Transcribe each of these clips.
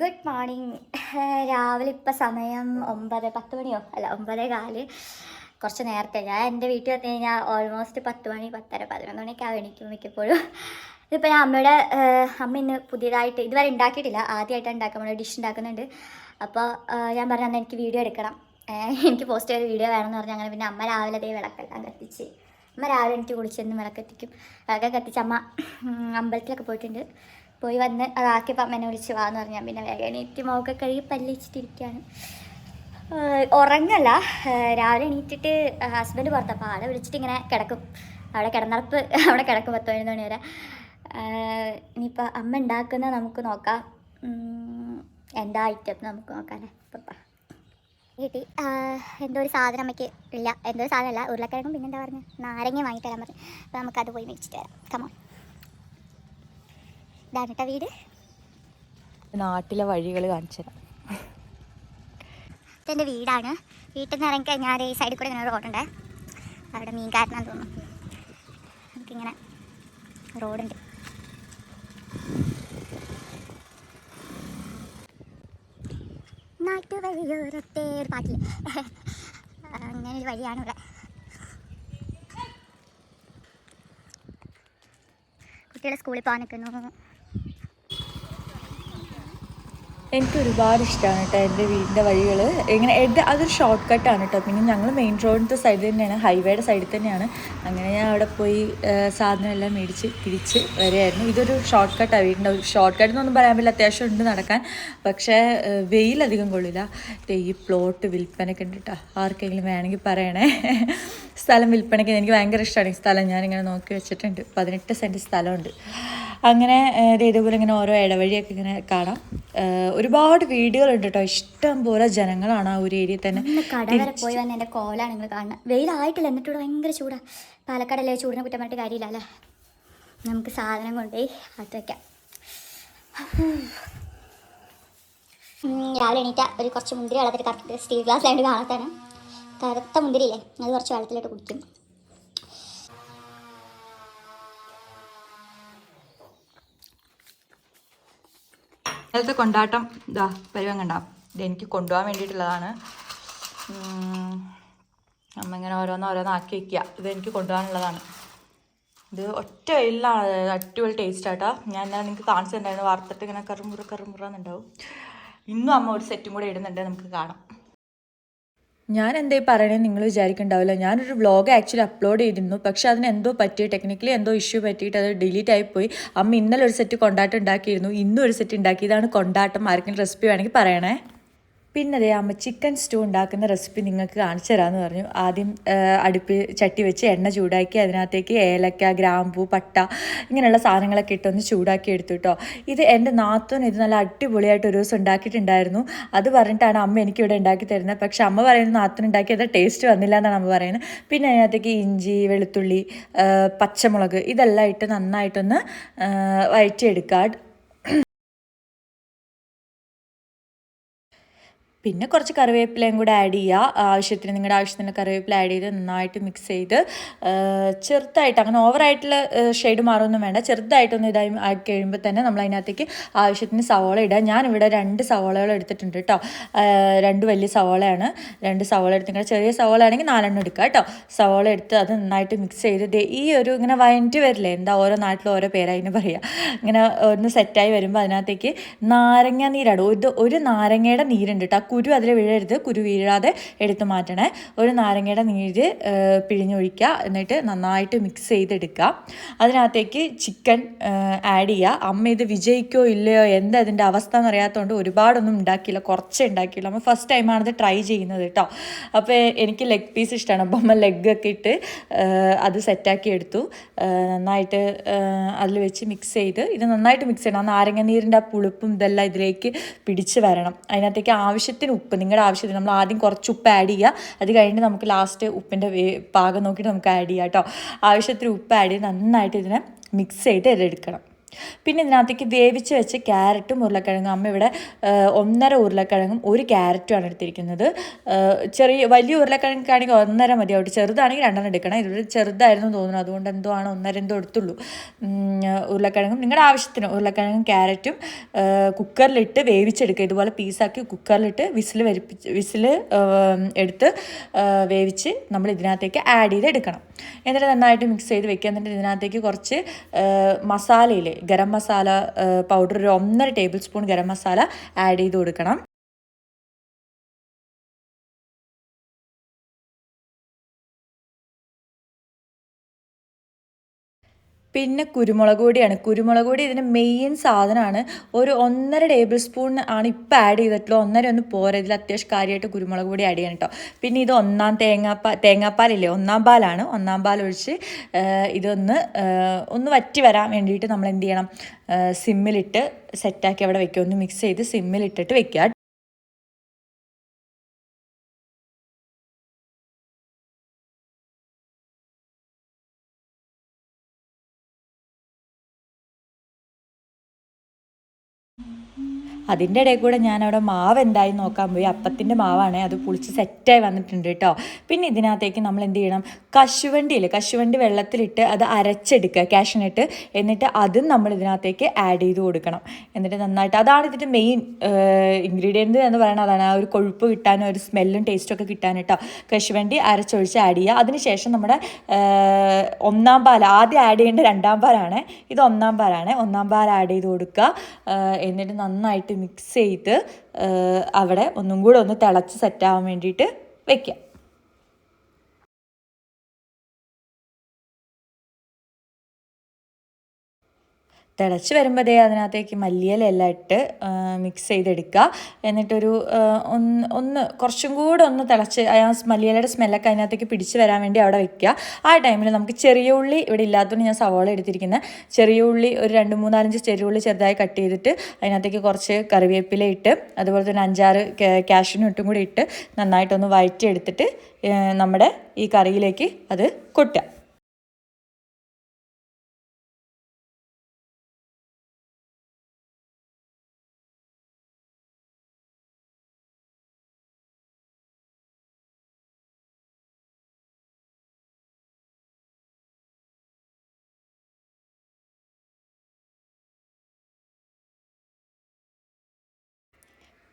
Good morning രാവിലെ ഇപ്പം സമയം ഒമ്പത് പത്ത് മണിയോ? അല്ല ഒമ്പത് കാൽ. കുറച്ച് നേരത്തെ. ഞാൻ എന്റെ വീട്ടിൽ വന്നു കഴിഞ്ഞാൽ ഓൾമോസ്റ്റ് പത്ത് മണി പത്തര പതിനൊന്ന് മണിയൊക്കെ ആവും എണീക്കും മിക്കപ്പോഴും. ഇതിപ്പോൾ ഞാൻ അമ്മയുടെ അമ്മ ഇന്ന് പുതിയതായിട്ട് ഇതുവരെ ഉണ്ടാക്കിയിട്ടില്ല. ആദ്യമായിട്ടാണ് ഉണ്ടാക്കുക നമ്മുടെ ഡിഷ് ഉണ്ടാക്കുന്നുണ്ട്. അപ്പോൾ ഞാൻ പറഞ്ഞു എനിക്ക് വീഡിയോ എടുക്കണം. എനിക്ക് പോസ്റ്റ് ചെയ്ത വീഡിയോ വേണമെന്ന് പറഞ്ഞു. അങ്ങനെ പിന്നെ അമ്മ രാവിലെ അതേ വിളക്കെല്ലാം കത്തിച്ച്. അമ്മ രാവിലെ എനിക്ക് കുളിച്ചെന്ന് വിളക്കെത്തിക്കും. വിളക്കെ കത്തിച്ച് അമ്മ അമ്പലത്തിലൊക്കെ പോയിട്ടുണ്ട്. പോയി വന്ന് അതാക്കിയപ്പോൾ അമ്മേനെ വിളിച്ച് വാന്ന് പറഞ്ഞാൽ പിന്നെ വേഗം എണീറ്റ് മുഖമൊക്കെ കഴുകി പല്ലിച്ചിട്ടിരിക്കുകയാണ്. ഉറങ്ങല്ല. രാവിലെ എണീറ്റിട്ട് ഹസ്ബൻഡ് പുറത്തപ്പോൾ ആളെ വിളിച്ചിട്ട് ഇങ്ങനെ കിടക്കും. അവിടെ കിടന്നടപ്പ് അവിടെ കിടക്കും പത്ത് പതിനൊന്ന് മണി വരെ. ഇനിയിപ്പോൾ അമ്മ ഉണ്ടാക്കുന്ന നമുക്ക് നോക്കാം. എന്താ ഐറ്റം നമുക്ക് നോക്കാമല്ലേ പപ്പ കിട്ടി. എന്തോ ഒരു സാധനം അമ്മയ്ക്ക് ഇല്ല. എന്തോ ഒരു സാധനമല്ല. ഉരുളക്കിഴങ്ങും പിന്നെന്താ പറഞ്ഞു? നാരങ്ങ വാങ്ങിയിട്ട് തരാൻ പറഞ്ഞു. അപ്പോൾ നമുക്കത് പോയി മേടിച്ചിട്ട് വരാം. കമോൺ ഇതാണ് കേട്ടോ വീട്. നാട്ടിലെ വഴികൾ കാണിച്ചത് എന്റെ ഇതെന്റെ വീടാണ്. വീട്ടിൽ നിന്ന് ഇറങ്ങി കഴിഞ്ഞാൽ ഈ സൈഡിൽ കൂടെ ഇങ്ങനെ റോഡുണ്ട് അവിടെ മീൻ കാരണം തോന്നുന്നു. നമുക്കിങ്ങനെ റോഡുണ്ട് നാട്ടുവഴിയോരത്തെ ഒരു പാട്ടിൽ അങ്ങനെ ഒരു വഴിയാണ് ഇവിടെ. കുട്ടികൾ സ്കൂളിൽ പോകാൻ നിൽക്കുന്നു എനിക്ക് ഒരുപാട് ഇഷ്ടമാണ് കേട്ടോ എന്റെ വീടിന്റെ വഴികൾ. ഇങ്ങനെ എന്റെ അതൊരു ഷോർട്ട് കട്ടാണ് കേട്ടോ പിന്നെ ഞങ്ങൾ മെയിൻ റോഡിന്റെ സൈഡ് തന്നെയാണ് ഹൈവേയുടെ സൈഡിൽ തന്നെയാണ്. അങ്ങനെ ഞാൻ അവിടെ പോയി സാധനമെല്ലാം മേടിച്ച് തിരിച്ച് വരികയായിരുന്നു. ഇതൊരു ഷോർട്ട് കട്ടാണ് വീടിന്റെ ഷോർട്ട് കട്ട് എന്നൊന്നും പറയാൻ പറ്റില്ല. അത്യാവശ്യം ഉണ്ട് നടക്കാൻ. പക്ഷേ വെയിലധികം കൊള്ളില്ല. ഈ പ്ലോട്ട് വിൽപ്പനയ്ക്ക് ഉണ്ട് കേട്ടോ ആർക്കെങ്കിലും വേണമെങ്കിൽ പറയണേ. സ്ഥലം വിൽപ്പനയ്ക്ക് എനിക്ക് ഭയങ്കര ഇഷ്ടമാണ് ഈ സ്ഥലം ഞാനിങ്ങനെ നോക്കി വെച്ചിട്ടുണ്ട്. പതിനെട്ട് സെന്റ് സ്ഥലമുണ്ട്. അങ്ങനെ ഇതേപോലെ ഇങ്ങനെ ഓരോ ഇടവഴിയൊക്കെ ഇങ്ങനെ കാണാം. ഒരുപാട് വീടുകളുണ്ട് കേട്ടോ ഇഷ്ടം പോലെ ജനങ്ങളാണ് ആ ഒരു ഏരിയയിൽ തന്നെ പോയി വന്ന എന്റെ കോലാണ് നിങ്ങൾ കാണുന്നത് വെയിലായിട്ടില്ല. എന്നിട്ട് ഇവിടെ ഭയങ്കര ചൂടാ. പാലക്കാടല്ലേ ചൂടിനെ കുറ്റം പറഞ്ഞിട്ട് കാര്യമില്ല അല്ലേ? നമുക്ക് സാധനം കൊണ്ടുപോയി അത് വയ്ക്കാം രാവിലെ എണീറ്റ ഒരു കുറച്ച് മുന്തിരി വെള്ളത്തിൽ കറക്റ്റ് സ്റ്റീൽ ഗ്ലാസ് ആയിട്ട് കാണത്താണ് കറുത്ത മുന്തിരിയില്ലേ അത് കുറച്ച് വെള്ളത്തിലിട്ട് കുടിക്കും. ഇന്നലത്തെ കൊണ്ടാട്ടം ഇതാ പരിവം കണ്ട. ഇത് എനിക്ക് കൊണ്ടുപോകാൻ വേണ്ടിയിട്ടുള്ളതാണ്. ഇങ്ങനെ ഓരോന്ന് ഓരോന്നാക്കി വയ്ക്കുക ഇത് എനിക്ക് കൊണ്ടുപോകാനുള്ളതാണ്. ഇത് ഒറ്റ വെയിലാണ് അടിപൊളി ടേസ്റ്റ് ആട്ടോ. ഞാൻ ഇന്നലെ നിങ്ങൾക്ക് കാണിച്ചിട്ടുണ്ടായിരുന്നു വാർത്തിട്ട് ഇങ്ങനെ കറുമുറ കറുമുറ എന്നുണ്ടാവും. ഇന്നും അമ്മ ഒരു സെറ്റും കൂടെ ഇടുന്നുണ്ട്. നമുക്ക് കാണാം. ഞാൻ എന്തേ പറയണേ നിങ്ങൾ വിചാരിക്കണ്ടാവില്ല. ഞാനൊരു വ്ളോഗ് ആക്ച്വലി അപ്ലോഡ് ചെയ്തിരുന്നു. പക്ഷെ അതിന് എന്തോ പറ്റി ടെക്നിക്കലി എന്തോ ഇഷ്യൂ പറ്റിയിട്ട് അത് ഡിലീറ്റ് ആയിപ്പോയി. അമ്മ ഇന്നലെ ഒരു സെറ്റ് കൊണ്ടാട്ടം ഉണ്ടാക്കിയിരുന്നു. ഇന്നും ഒരു സെറ്റ് ഉണ്ടാക്കി. ഇതാണ് കൊണ്ടാട്ടം. ആർക്കെങ്കിലും റെസിപ്പി വേണമെങ്കിൽ പറയണേ. പിന്നെ അതേ അമ്മ ചിക്കൻ സ്റ്റൂ ഉണ്ടാക്കുന്ന റെസിപ്പി നിങ്ങൾക്ക് കാണിച്ചു തരാമെന്ന് പറഞ്ഞു. ആദ്യം അടുപ്പ് ചട്ടി വെച്ച് എണ്ണ ചൂടാക്കി അതിനകത്തേക്ക് ഏലക്ക ഗ്രാമ്പൂ പട്ട ഇങ്ങനെയുള്ള സാധനങ്ങളൊക്കെ ഇട്ടൊന്ന് ചൂടാക്കി എടുത്തു കേട്ടോ ഇത് എന്റെ നാത്തൂൻ ഇത് നല്ല അടിപൊളിയായിട്ട് ഒരു ദിവസം ഉണ്ടാക്കിയിട്ടുണ്ടായിരുന്നു. അത് പറഞ്ഞിട്ടാണ് അമ്മ എനിക്കിവിടെ ഉണ്ടാക്കി തരുന്നത്. പക്ഷേ അമ്മ പറയുന്നത് നാത്തൂൻ ഉണ്ടാക്കിയത് ടേസ്റ്റ് വന്നില്ല എന്നാണ് അമ്മ പറയുന്നത്. പിന്നെ അതിനകത്തേക്ക് ഇഞ്ചി വെളുത്തുള്ളി പച്ചമുളക് ഇതെല്ലാം ഇട്ട് നന്നായിട്ടൊന്ന് വഴറ്റിയെടുക്കുക. പിന്നെ കുറച്ച് കറിവേപ്പിലയും കൂടെ ആഡ് ചെയ്യുക. ആവശ്യത്തിന് നിങ്ങളുടെ ആവശ്യത്തിന് കറിവേപ്പില ആഡ് ചെയ്ത് നന്നായിട്ട് മിക്സ് ചെയ്ത് ചെറുതായിട്ട് അങ്ങനെ ഓവറായിട്ടുള്ള ഷെയ്ഡ് മാറൊന്നും വേണ്ട. ചെറുതായിട്ടൊന്ന് ഇതായി ആക്കി കഴിയുമ്പോൾ തന്നെ നമ്മൾ അതിനകത്തേക്ക് ആവശ്യത്തിന് സവോള ഇടുക. ഞാനിവിടെ രണ്ട് സവോളകൾ എടുത്തിട്ടുണ്ട് കേട്ടോ രണ്ട് വലിയ സവോളയാണ്. രണ്ട് സവോള എടുത്ത് ചെറിയ സവോള ആണെങ്കിൽ നാലെണ്ണം എടുക്കുക കേട്ടോ സവോള എടുത്ത് അത് നന്നായിട്ട് മിക്സ് ചെയ്ത് ഈ ഒരു ഇങ്ങനെ വയന്റ് വരില്ലേ? എന്താ ഓരോ നാട്ടിലും ഓരോ പേരായിന് പറയുക ഇങ്ങനെ ഒന്ന് സെറ്റായി വരുമ്പോൾ അതിനകത്തേക്ക് നാരങ്ങ നീരാണ്. ഒരു ഒരു നാരങ്ങയുടെ നീരുണ്ട് കേട്ടോ കുരു അതിൽ വീഴരുത്. കുരു വീഴാതെ എടുത്തു മാറ്റണേ. ഒരു നാരങ്ങയുടെ നീര് പിഴിഞ്ഞൊഴിക്കുക. എന്നിട്ട് നന്നായിട്ട് മിക്സ് ചെയ്തെടുക്കുക. അതിനകത്തേക്ക് ചിക്കൻ ആഡ് ചെയ്യുക. അമ്മ ഇത് വിജയിക്കോ ഇല്ലയോ? എന്താ അതിന്റെ അവസ്ഥ എന്നറിയാത്തതുകൊണ്ട് ഒരുപാടൊന്നും ഉണ്ടാക്കിയില്ല. കുറച്ചേ ഉണ്ടാക്കിയുള്ളൂ. അമ്മ ഫസ്റ്റ് ടൈമാണ് ഇത് ട്രൈ ചെയ്യുന്നത് കേട്ടോ അപ്പോൾ എനിക്ക് ലെഗ് പീസ് ഇഷ്ടമാണ് അപ്പം അമ്മ ലെഗ് ഒക്കെ ഇട്ട് അത് സെറ്റാക്കി എടുത്തു. നന്നായിട്ട് അതിൽ വെച്ച് മിക്സ് ചെയ്ത് ഇത് നന്നായിട്ട് മിക്സ് ചെയ്യണം. ആ നാരങ്ങ നീരിന്റെ ആ പുളിപ്പും ഇതെല്ലാം ഇതിലേക്ക് പിടിച്ച് വരണം. അതിനകത്തേക്ക് ആവശ്യത്തിന് ഉപ്പ് നിങ്ങളുടെ ആവശ്യത്തിന് നമ്മൾ ആദ്യം കുറച്ച് ഉപ്പ് ആഡ് ചെയ്യുക അത് കഴിഞ്ഞ് നമുക്ക് ലാസ്റ്റ് ഉപ്പിന്റെ പാകം നോക്കിയിട്ട് നമുക്ക് ആഡ് ചെയ്യാം കേട്ടോ ആവശ്യത്തിന് ഉപ്പ് ആഡ് ചെയ്ത് നന്നായിട്ട് ഇതിനെ മിക്സ് ചെയ്ത് എടുക്കണം. പിന്നെ ഇതിനകത്തേക്ക് വേവിച്ച് വെച്ച് ക്യാരറ്റും ഉരുളക്കിഴങ്ങും. അമ്മ ഇവിടെ ഒന്നര ഉരുളക്കിഴങ്ങും ഒരു ക്യാരറ്റുമാണ് എടുത്തിരിക്കുന്നത്. ചെറിയ വലിയ ഉരുളക്കിഴങ്ങാണെങ്കിൽ ഒന്നര മതിയാവും ചെറുതാണെങ്കിൽ രണ്ടെണ്ണം എടുക്കണം. ഇതൊരു ചെറുതായിരുന്നു തോന്നുന്നു. അതുകൊണ്ട് എന്തോ ആണ് ഒന്നര എന്തോ എടുത്തുള്ളൂ. ഉരുളക്കിഴങ്ങും. നിങ്ങളുടെ ആവശ്യത്തിന് ഉരുളക്കിഴങ്ങും ക്യാരറ്റും കുക്കറിലിട്ട് വേവിച്ചെടുക്കുക. ഇതുപോലെ പീസാക്കി കുക്കറിലിട്ട് വിസിൽ വരിപ്പിച്ച് വിസിൽ എടുത്ത് വേവിച്ച് നമ്മൾ ഇതിനകത്തേക്ക് ആഡ് ചെയ്ത് എടുക്കണം എന്നിട്ട് നന്നായിട്ട് മിക്സ് ചെയ്ത് വെക്കുക. എന്നിട്ട് ഇതിനകത്തേക്ക് കുറച്ച് മസാലയിൽ ഗരം മസാല പൗഡർ ഒരു ഒന്നര tablespoon garam masala add ചെയ്ത് കൊടുക്കണം. പിന്നെ കുരുമുളക് പൊടിയാണ്. കുരുമുളക് പൊടി ഇതിന്റെ മെയിൻ സാധനമാണ്. ഒരു ഒന്നര ടേബിൾ സ്പൂൺ ആണ് ഇപ്പോൾ ആഡ് ചെയ്തിട്ടുള്ളൂ ഒന്നര ഒന്ന് പോരാ. ഇതിൽ അത്യാവശ്യം കാര്യമായിട്ട് കുരുമുളക് പൊടി ആഡ് ചെയ്യണം കേട്ടോ പിന്നെ ഇത് ഒന്നാം തേങ്ങാപ്പാൽ തേങ്ങാപ്പാലില്ലേ? ഒന്നാം പാലാണ്. ഒന്നാം പാൽ ഒഴിച്ച് ഇതൊന്ന് ഒന്ന് വറ്റി വരാൻ വേണ്ടിയിട്ട് നമ്മൾ എന്ത് ചെയ്യണം? സിമ്മിലിട്ട് സെറ്റാക്കി അവിടെ വെക്കുക. ഒന്ന് മിക്സ് ചെയ്ത് സിമ്മിലിട്ടിട്ട് വെക്കുക. Mm-hmm. അതിന്റെ ഇടയിൽ കൂടെ ഞാനവിടെ മാവ് എന്തായി നോക്കാൻ പോയി. അപ്പത്തിന്റെ മാവാണ്. അത് പുളിച്ച് സെറ്റായി വന്നിട്ടുണ്ട് കേട്ടോ പിന്നെ ഇതിനകത്തേക്ക് നമ്മൾ എന്ത് ചെയ്യണം? കശുവണ്ടിയിൽ കശുവണ്ടി വെള്ളത്തിലിട്ട് അത് അരച്ചെടുക്കുക കാഷ്യനിട്ട്. എന്നിട്ട് അതും നമ്മൾ ഇതിനകത്തേക്ക് ആഡ് ചെയ്ത് കൊടുക്കണം. എന്നിട്ട് നന്നായിട്ട് അതാണ് ഇതിന്റെ മെയിൻ ഇൻഗ്രീഡിയന്റ് എന്ന് പറയുന്നത് അതാണ് ആ ഒരു കൊഴുപ്പ് കിട്ടാനും ഒരു സ്മെല്ലും ടേസ്റ്റും ഒക്കെ കിട്ടാൻ കേട്ടോ കശുവണ്ടി അരച്ചൊഴിച്ച് ആഡ് ചെയ്യുക. അതിനുശേഷം നമ്മുടെ ഒന്നാം പാൽ ആദ്യം ആഡ് ചെയ്യേണ്ട രണ്ടാം പാലാണ്. ഇത് ഒന്നാം പാലാണ്. ഒന്നാം പാൽ ആഡ് ചെയ്ത് കൊടുക്കുക. എന്നിട്ട് നന്നായിട്ട് മിക്സ് ചെയ്ത് അവിടെ ഒന്നും കൂടെ ഒന്ന് തിളച്ച് സെറ്റാവാൻ വേണ്ടിയിട്ട് വെക്കുക തിളച്ച് വരുമ്പോൾ ദേ അതിനകത്തേക്ക് മല്ലിയിലെല്ലാം ഇട്ട് മിക്സ് ചെയ്തെടുക്കുക. എന്നിട്ടൊരു ഒന്ന് ഒന്ന് കുറച്ചും കൂടെ ഒന്ന് തിളച്ച് ആ മല്ലിയിലയുടെ സ്മെല്ലൊക്കെ അതിനകത്തേക്ക് പിടിച്ച് വരാൻ വേണ്ടി അവിടെ വെക്കുക. ആ ടൈമിൽ നമുക്ക് ചെറിയ ഉള്ളി ഇവിടെ ഇല്ലാത്തതുകൊണ്ട് ഞാൻ സവാള എടുത്തിരിക്കുന്നത് ചെറിയ ഉള്ളി ഒരു രണ്ട് മൂന്നാലഞ്ച് ചെറിയ ഉള്ളി ചെറുതായി കട്ട് ചെയ്തിട്ട് അതിനകത്തേക്ക് കുറച്ച് കറിവേപ്പില ഇട്ട് അതുപോലെ തന്നെ അഞ്ചാറ് കാഷ്യൂനും ഇട്ടും കൂടി ഇട്ട് നന്നായിട്ടൊന്ന് വഴറ്റി എടുത്തിട്ട് നമ്മുടെ ഈ കറിയിലേക്ക് അത് കൊട്ടുക.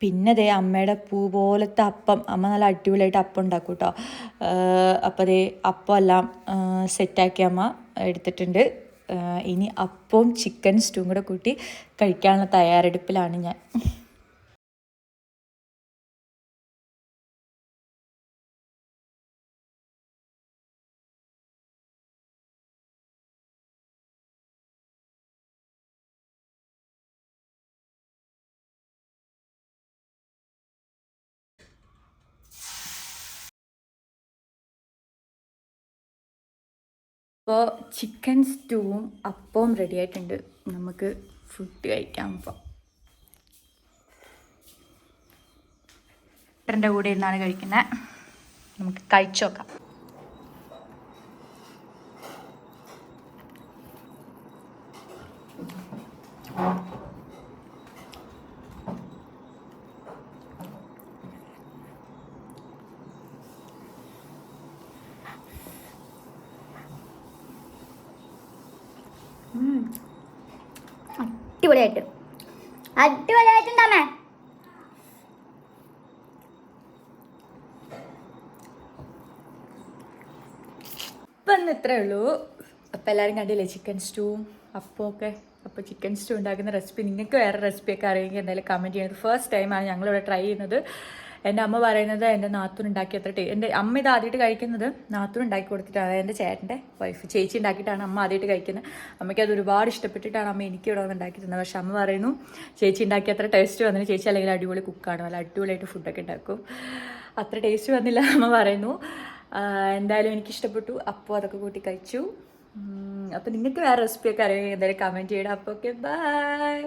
പിന്നെ ദേ അമ്മയുടെ പൂ പോലത്തെ അപ്പം അമ്മ നല്ല അടിപൊളിയായിട്ട് അപ്പം ഉണ്ടാക്കും കേട്ടോ അപ്പോൾ ദേ അപ്പം എല്ലാം സെറ്റാക്കി അമ്മ എടുത്തിട്ടുണ്ട്. ഇനി അപ്പവും ചിക്കൻ സ്റ്റൂവും കൂടെ കൂട്ടി കഴിക്കാനുള്ള തയ്യാറെടുപ്പിലാണ് ഞാൻ. അപ്പോൾ ചിക്കൻ സ്റ്റൂവും അപ്പവും റെഡി ആയിട്ടുണ്ട്. നമുക്ക് ഫുഡ് കഴിക്കാൻ പോവാം. ഏട്ടന്റെ കൂടെ ഇരുന്നാണ് കഴിക്കുന്നത് നമുക്ക് കഴിച്ചു നോക്കാം. അടിപൊളിയായിട്ട്. അടിപൊളിയായിട്ടുണ്ടാമേ അപ്പം ഇന്ന് ഇത്രേ ഉള്ളൂ. അപ്പം എല്ലാവരും കണ്ടില്ലേ ചിക്കൻ സ്റ്റൂ അപ്പോൾ ഒക്കെ. അപ്പോൾ ചിക്കൻ സ്റ്റൂ ഉണ്ടാക്കുന്ന റെസിപ്പി നിങ്ങൾക്ക് വേറെ റെസിപ്പിയൊക്കെ അറിയുമെങ്കിൽ എന്തായാലും കമന്റ് ചെയ്യുന്നത് ഫസ്റ്റ് ടൈമാണ് ഞങ്ങളിവിടെ ട്രൈ ചെയ്യുന്നത്. എന്റെ അമ്മ പറയുന്നത് എന്റെ നാത്തൂൻ ഉണ്ടാക്കി അത്ര ടേ എന്റെ അമ്മ ഇത് ആദ്യമായിട്ട് കഴിക്കുന്നത് നാത്തൂൻ ഉണ്ടാക്കി കൊടുത്തിട്ടാണ്. എന്റെ ചേട്ടന്റെ വൈഫ് ചേച്ചി ഉണ്ടാക്കിയിട്ടാണ് അമ്മ ആദ്യമായിട്ട് കഴിക്കുന്നത്. അമ്മയ്ക്ക് അത് ഒരുപാട് ഇഷ്ടപ്പെട്ടിട്ടാണ് അമ്മ എനിക്ക് ഇവിടെ വന്ന് ഉണ്ടാക്കി തന്നത് പക്ഷെ അമ്മ പറയുന്നു ചേച്ചി ഉണ്ടാക്കി അത്ര ടേസ്റ്റ് വന്നില്ല. ചേച്ചി അല്ലെങ്കിൽ അടിപൊളി കുക്കാണ് നല്ല അടിപൊളിയായിട്ട് ഫുഡൊക്കെ ഉണ്ടാക്കും. അത്ര ടേസ്റ്റ് വന്നില്ല അമ്മ പറയുന്നു. എന്തായാലും എനിക്ക് ഇഷ്ടപ്പെട്ടു. അപ്പോൾ അതൊക്കെ കൂട്ടി കഴിച്ചു. അപ്പോൾ നിങ്ങൾക്ക് വേറെ റെസിപ്പിയൊക്കെ അറിയാമെങ്കിൽ എന്തായാലും കമന്റ് ചെയ്യണം. അപ്പോൾ ഓക്കെ ബൈ